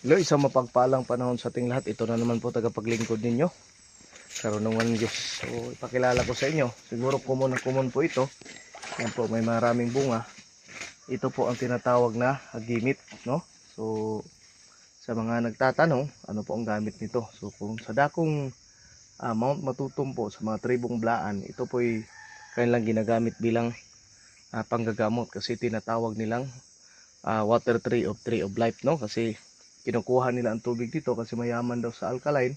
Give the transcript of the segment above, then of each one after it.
Hello, isang mapagpalang panahon sa ating lahat. Ito na naman po tagapaglingkod ninyo. Karunungan Diyos. So, ipakilala ko sa inyo. Siguro common na common po ito. Yan po, may maraming bunga. Ito po ang tinatawag na agimit, no? So, sa mga nagtatanong, ano po ang gamit nito? So, kung sa dakong ah, Mount Matutum po, sa mga tribong Blaan, ito po ay kanilang ginagamit bilang ah, panggagamot kasi tinatawag nilang ah, water tree of tree of life, no? Kasi kinukuha nila ang tubig dito kasi mayaman daw sa alkaline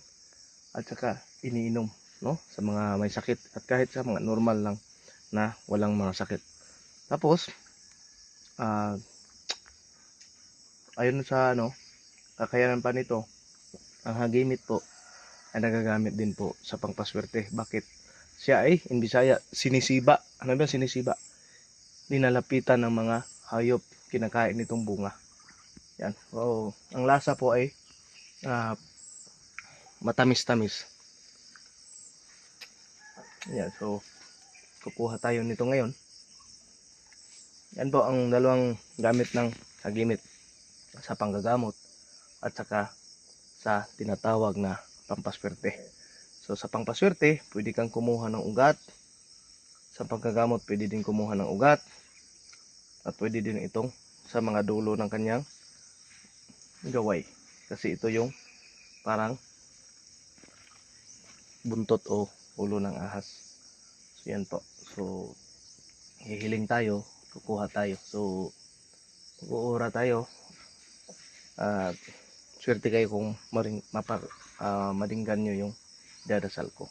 at saka iniinom no? Sa mga may sakit at kahit sa mga normal lang na walang mga sakit. Tapos ah ayun sa ano kakayanan pa nito ang hagimit po ay nagagamit din po sa pangpaswerte. Bakit? Siya ay in Bisaya sinisiba. Ano ba sinisiba? Dinalapitan ng mga hayop. Kinakain nitong bunga yan. So, ang lasa po ay ah, matamis-tamis. Yan. So, kukuha tayo nito ngayon. Yan po ang dalawang gamit ng hagimit sa panggagamot at saka sa tinatawag na pampaswerte. So, sa pampaswerte, pwede kang kumuha ng ugat. Sa panggagamot, pwede din kumuha ng ugat. At pwede din itong sa mga dulo ng kanyang gaway kasi ito yung parang buntot o ulo ng ahas. So yan po. So hihiling tayo kukuha tayo. So mag-uura tayo. At swerte kayo kung maring, mapar, ah, madinggan nyo yung dadasal ko.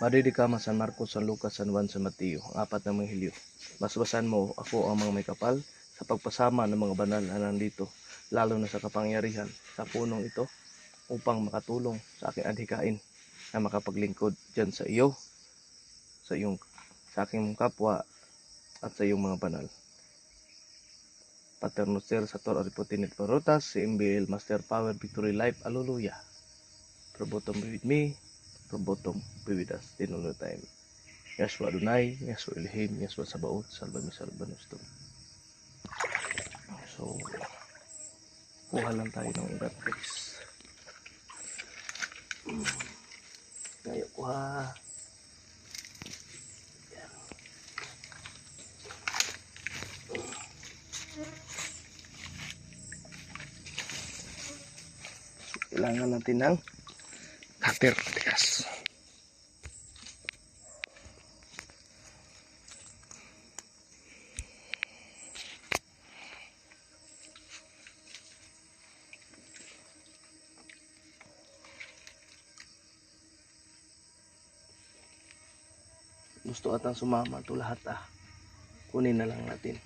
Madidi ka San Marcos, San Lucas, San Juan, San Mateo, ang apat na mga hilyo. Basbasan mo ako ang mga may kapal sa pagpasama ng mga banal na nandito lalo na sa kapangyarihan sa punong ito upang makatulong sa aking adhikain na makapaglingkod dyan sa iyo, sa iyong sa aking kapwa at sa iyong mga banal. Pater Noster sa Tor Aripotinit Parutas, si MBL Master Power Victory Life, Alleluia. Probotom be with me, probotom be with us, in all the time. Yashua Adonai, Yashua Elohim, Yashua Sabaoth, Salva mi Salva Nostrum. So, kuha lang tayo ng ugat guys tayo kuha Yan. So, kailangan natin ng cutter tigas gusto atang sumama to lahat ah. Kunin na lang natin.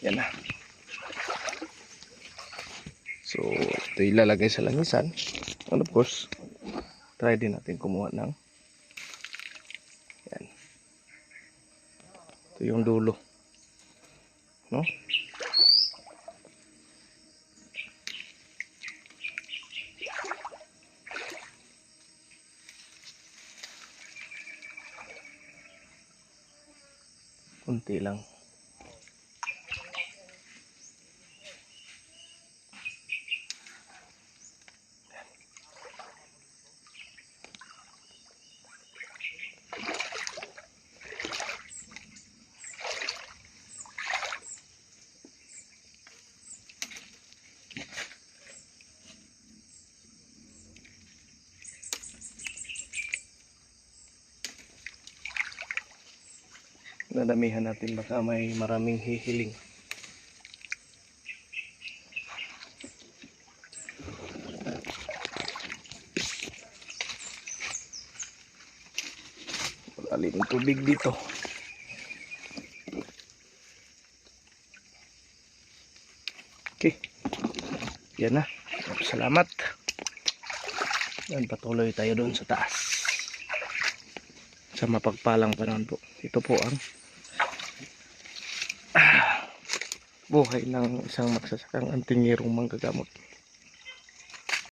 Yan na. So ito ilalagay sa langisan. And of course try din natin kumuha ng yan. Ito yung dulo. No? Kunti lang nadamihan natin baka may maraming hihiling. Malalim tubig dito. Okay. Yan na. Salamat. Yan patuloy tayo doon sa taas. Sa mapagpalang panahon po. Ito po ang buhay ng isang magsasakang antingirong manggagamot.